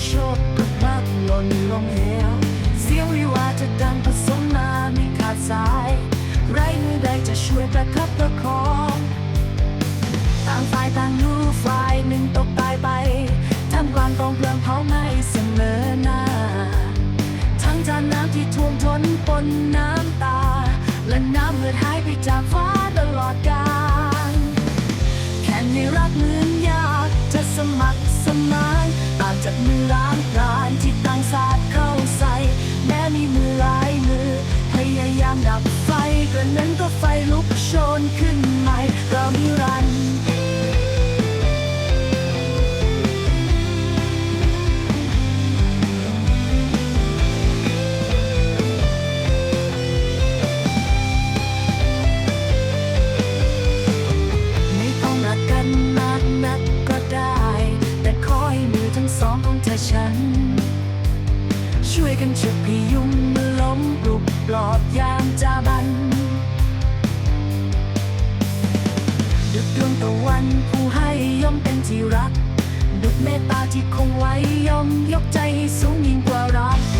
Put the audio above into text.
ล่นลงเหวเสียงวิวาจะดังผสมมาไม่ขาดสาย ไรมือใดจะช่วยประคับประคองต่างฝ่ายต่างรู้ฝ่ายหนึ่งตกตายไปทำกลางกองเพลิงเผาไหม้เสมอหน้า ทั้งจานน้ำที่ท่วมท้นปนน้ำตา และน้ำเลือดหายไปจากฟ้าตลอดกาลแค่ในรักเหมือ โชนขึ้นใหม่เรานิรัน ไม่ต้องรักกันมากนักก็ได้ แต่ขอให้มือทั้งสองของเธอฉัน ช่วยกันฉุดพยุงมือล้มปลุกปลอบยามจาบัน เมตตาที่คงไว้ย่อมยกใจให้สูงยิ่งกว่ารัก